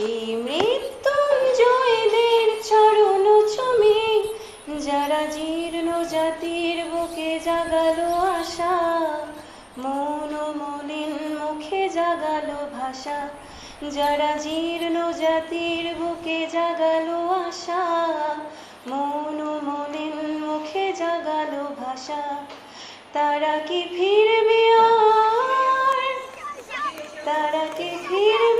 সেই মৃত্যুঞ্জয়দের চরণ চমে। যারা জীর্ণ জাতির বুকে জাগালো আশা, মন মলিন মুখে জাগালো ভাষা। যারা জীর্ণ জাতির বুকে জাগালো আশা, মন মলিন মুখে জাগালো ভাষা। তারা কি ফিরবে আর? তারা কি ফিরবে